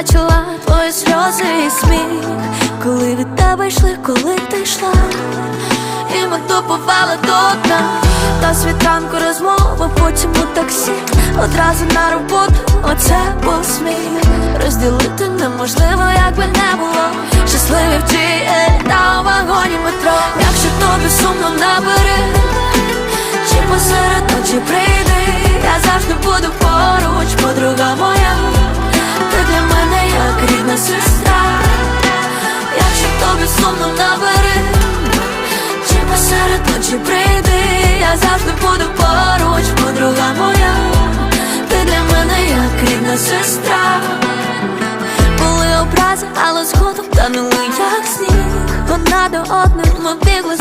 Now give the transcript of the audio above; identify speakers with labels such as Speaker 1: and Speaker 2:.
Speaker 1: бачила твої сльози і сміх, коли від тебе йшли, коли ти йшла, і ми тупували до дна. Та світанку розмови, потім у таксі, одразу на роботу, оце був сміх. Розділити неможливо, як би не було. Щасливі в GL та у вагоні метро. Якщо тобі сумно набери сестра. Якщо тобі сумно набери Чи посеред ночі прийди Я завжди буду поруч, подруга моя Ти для мене як рідна сестра. Були образи, але згодом танули як сніг. Одна до одної ми бігли